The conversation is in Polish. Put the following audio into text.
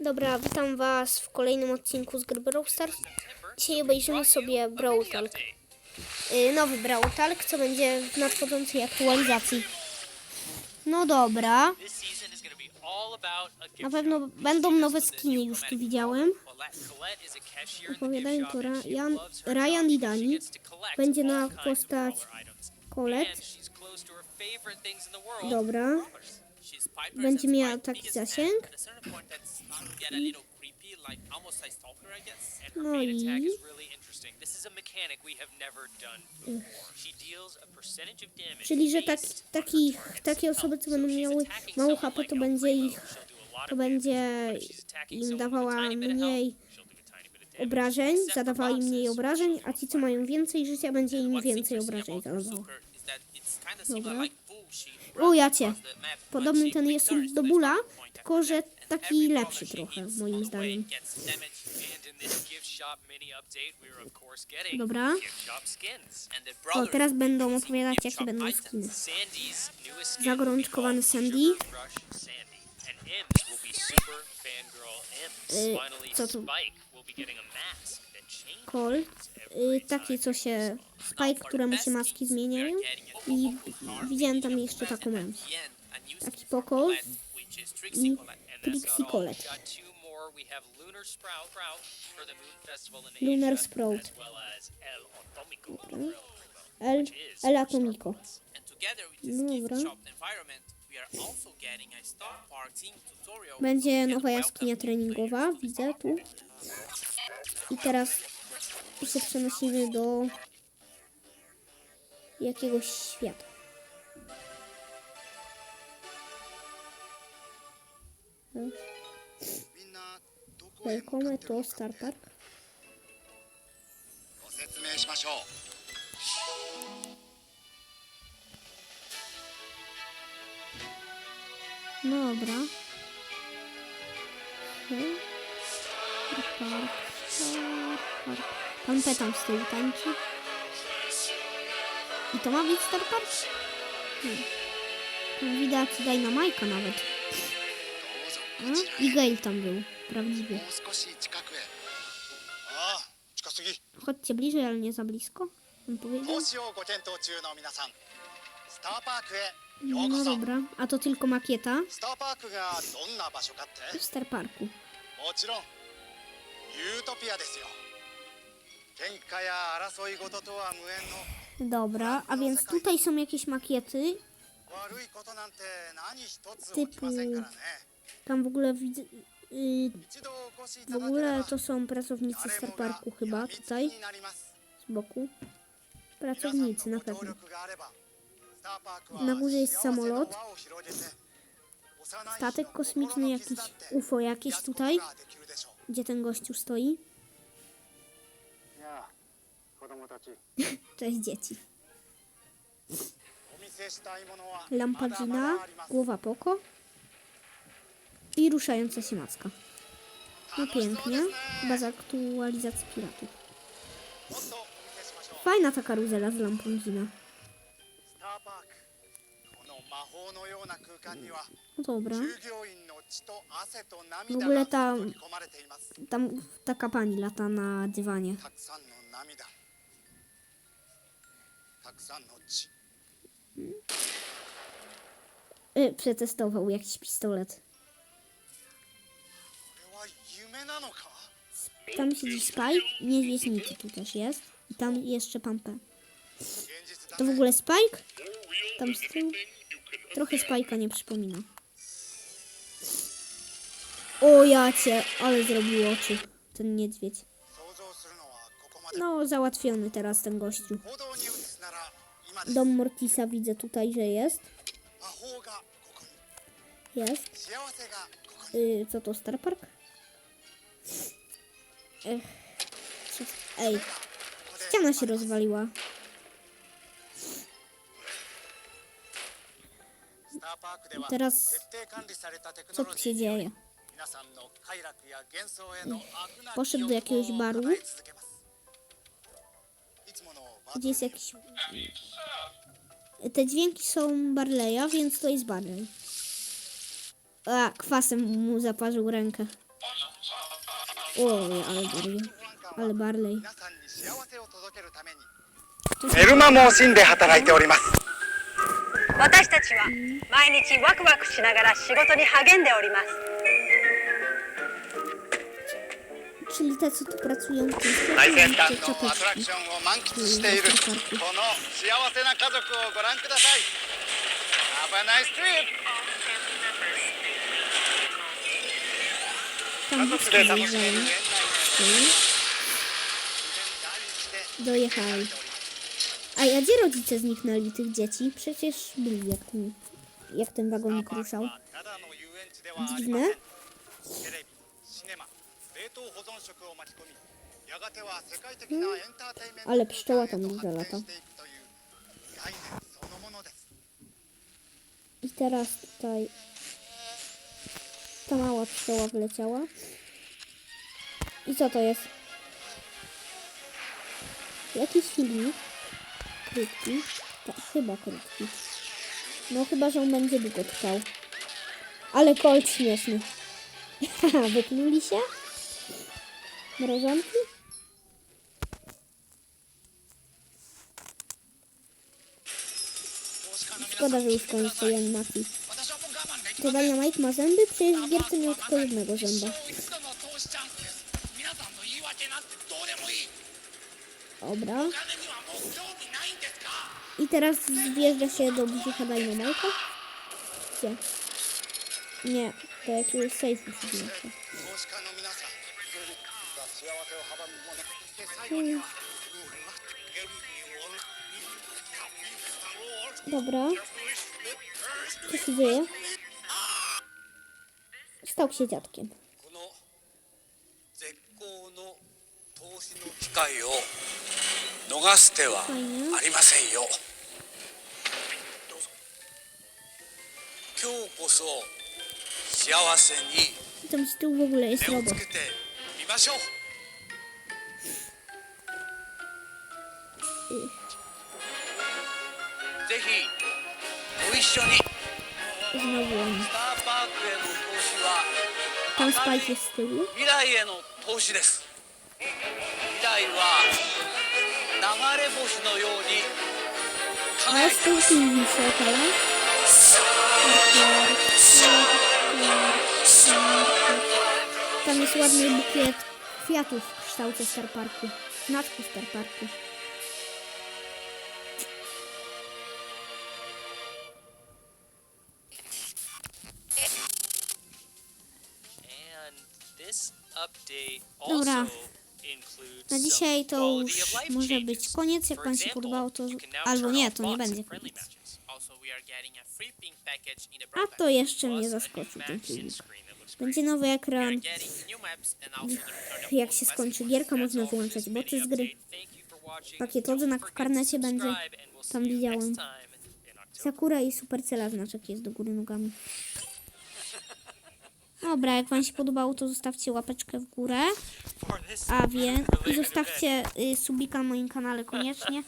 Dobra, witam Was w kolejnym odcinku z gry Brawl Stars. Dzisiaj obejrzymy sobie Brawl Talk. Yy, nowy Brawl Talk, co będzie w nadchodzącej aktualizacji. No dobra, na pewno będą nowe skiny, już tu widziałem. Opowiadają to Ryan, Ryan i Dani. Będzie na postać. Colette. Dobra. Będzie miała taki zasięg. Get a little creepy, like almost like stalker, I guess. And her No main attack i- is really interesting. This is a mechanic we have never done before. She deals a percentage of damage Czyli, że tak, based taki, takie osoby, co będą miały mało HP, to będzie ich, to będzie im dawała mniej obrażeń, zadawała im mniej obrażeń, a ci, co mają więcej życia, będzie im więcej obrażeń zadawała. Dobra. O, map, but Podobny ten jest do bóla, tylko że taki lepszy trochę, moim zdaniem. Dobra. O, teraz będą opowiadać, jakie będą skiny. Zagorączkowany Sandy. Y, co tu? Every y, taki, co się, Spike, któremu się maski zmieniają i widziałem tam jeszcze taką mam. Taki pokol i Have Lunar Sprout, as El Atomico. El, Atomico. Dobra. Będzie nowa jaskinia treningowa, widzę tu. I teraz się przenosimy do jakiegoś świata. Welcome to Star Park. Dobra. Hmm. Park, Pan P z tyłu tańczy. I to ma być Star Park? Hmm. Widać Dynamika nawet. No, i Gail tam był, prawdziwie. Chodźcie bliżej, ale nie za blisko. Powiedział. No dobra, a to tylko makieta. W Star Parku. Dobra, a więc tutaj są jakieś makiety Typu. Tam w ogóle widzę... Y, w ogóle to są pracownicy Star Parku chyba tutaj. Z boku. Pracownicy na pewno. Na górze jest samolot. Statek kosmiczny jakiś, UFO jakieś tutaj. Gdzie ten gościu stoi? Cześć dzieci. Lampadina, głowa poko i ruszająca się macka. No pięknie. Baza aktualizacji piratów. Fajna ta karuzela z lampą zina. No dobra. W ogóle ta, tam taka pani lata na dywanie. Y, przetestował jakiś pistolet. Tam siedzi Spike, niedźwiedź Niki tu też jest. I tam jeszcze Pampa. To w ogóle Spike? Tam z tyłu? Trochę Spike'a nie przypomina. O jacie, ale zrobił oczy ten niedźwiedź. No, załatwiony teraz ten gościu. Dom Mortisa widzę tutaj, że jest. Jest. Yy, co to, Star Park? Ech. Ej, ściana się rozwaliła. Teraz co tu się dzieje? Poszedł do jakiegoś baru. Gdzie jest jakiś... Te dźwięki są Barleya, więc to jest Barley. A, kwasem mu zaparzył rękę. Oj, ale Barley. Ale Barley. 皆さんに幸せを届けるために To メルマも惜しんで働いております私たちは毎日ワクワクしながら仕事に励んでおります Czyli te, co tu pracują 最先端のアトラク czapeczki. ションを満喫しているこの幸せな家族をご覧ください Have a nice trip! tam Kambicki Żeni. Dojechali. A ja gdzie rodzice zniknęli tych dzieci? Przecież byli jak, jak ten wagon ruszał. Dziwne. Hmm. Ale pszczoła tam duża lata. I teraz tutaj ta mała pszczoła wleciała. I co to jest? Jakiś filmik. Krótki. Tak, chyba krótki. No chyba, że on będzie długo trwał. Ale kolt śmieszny. Wyknuli się? Mrożonki? Szkoda, że już koniec tej animacji. To Vanilla Mike ma zęby, przecież w gierce miał tylko jednego zęba. Dobra. I teraz zjeżdża się do brzucha Dynamite'a. Gdzie? Nie, to jakiegoś safe musi hmm. mieć. Dobra. Co się dzieje? Stał się dziadkiem. この絶好の投資の機会を逃す手はありませんよ今日こそ幸せに手を.つけてみましょうぜひご一緒に.スターパークへの Tam Spike jest z tyłu. 未来への投資です未来は流れ星のように A 輝い z て tyłu filmik się okala. Tam jest ładny bukiet kwiatów w kształcie Star Parku. Znaczku Star Parku. Dobra. Na dzisiaj to już może być koniec. Jak Wam się podobało, to... Albo nie, to nie będzie koniec. a to jeszcze mnie zaskoczył ten filmik. Będzie nowy ekran. Jak się skończy gierka, można wyłączać boty z gry. update. Thank you for watching. Pakiet Don't odznak w forget to karnecie będzie. Tam widziałem. Sakura i Supercella znaczek jest do góry nogami. Dobra, jak Wam się podobało, to zostawcie łapeczkę w górę. A więc i zostawcie y, subika na moim kanale koniecznie.